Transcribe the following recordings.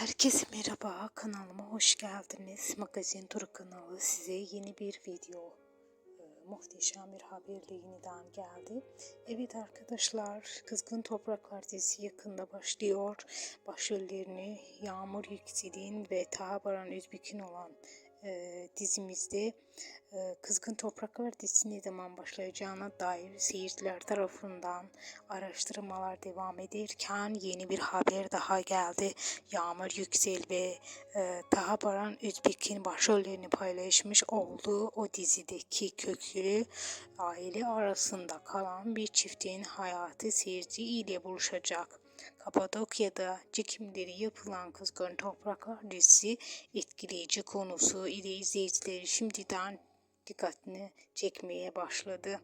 Herkese merhaba, kanalıma hoş geldiniz. Magazin Turu kanalı size yeni bir video, e, muhteşem bir haberle yeniden geldi. Evet arkadaşlar, Kızgın Topraklar dizisi yakında başlıyor. Başrollerini Yağmur Yüksel'in ve Taha Baran olan e, dizimizde e, Kızgın Topraklar dizisi ne zaman başlayacağına dair seyirciler tarafından araştırmalar devam ederken yeni bir haber daha geldi. Yağmur Yüksel ve e, Taha Baran Özbek'in başrollerini paylaşmış olduğu o dizideki köklü aile arasında kalan bir çiftin hayatı seyirci ile buluşacak. Kapadokya'da çekimleri yapılan Kızgın Topraklar dizisi etkileyici konusu ile izleyicileri şimdiden dikkatini çekmeye başladı.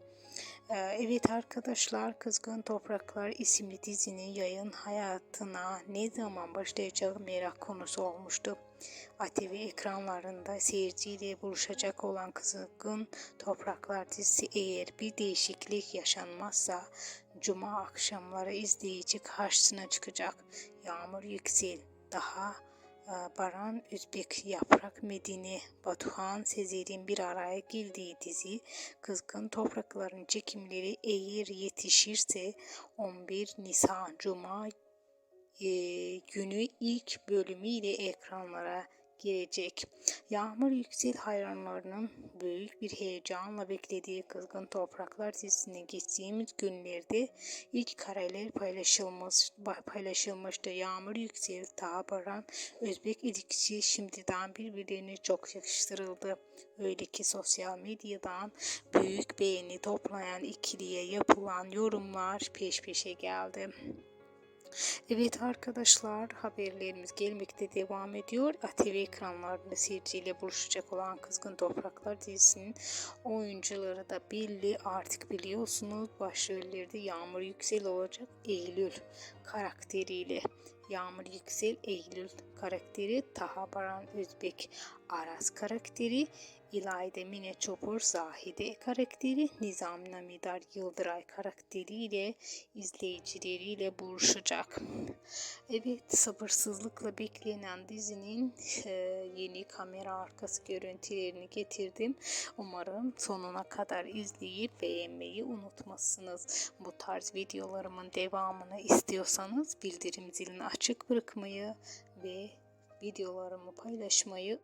Ee, Evet arkadaşlar Kızgın Topraklar isimli dizinin yayın hayatına ne zaman başlayacağı merak konusu olmuştu. ATV ekranlarında seyirciyle buluşacak olan Kızgın Topraklar dizisi eğer bir değişiklik yaşanmazsa Cuma akşamları izleyici karşısına çıkacak. Yağmur Yüksel daha e, Baran Özbek, Yaprak Medine, Batuhan Sezer'in bir araya geldiği dizi Kızgın Toprakların çekimleri eğer yetişirse 11 Nisan Cuma e, günü ilk bölümüyle ekranlara girecek. Yağmur Yüksel hayranlarının büyük bir heyecanla beklediği Kızgın Topraklar dizisini geçtiğimiz günlerde ilk kareler paylaşılmış, paylaşılmıştı. Yağmur Yüksel, Taha Özbek ilişkisi şimdiden birbirlerine çok yakıştırıldı. Öyle ki sosyal medyadan büyük beğeni toplayan ikiliye yapılan yorumlar peş peşe geldi. Evet arkadaşlar haberlerimiz gelmekte devam ediyor. ATV ekranlarında seyirciyle buluşacak olan Kızgın Topraklar dizisinin oyuncuları da belli artık biliyorsunuz. Başrolleri de Yağmur Yüksel olacak Eylül karakteriyle. Yağmur Yüksel Eylül karakteri Taha Baran Özbek Aras karakteri İlayda Mine Çopur Zahide karakteri Nizam Namidar Yıldıray karakteriyle izleyicileriyle buluşacak. Evet sabırsızlıkla beklenen dizinin e, yeni kamera arkası görüntülerini getirdim. Umarım sonuna kadar izleyip beğenmeyi unutmazsınız. Bu tarz videolarımın devamını istiyorsanız bildirim zilini açık bırakmayı ve videolarımı paylaşmayı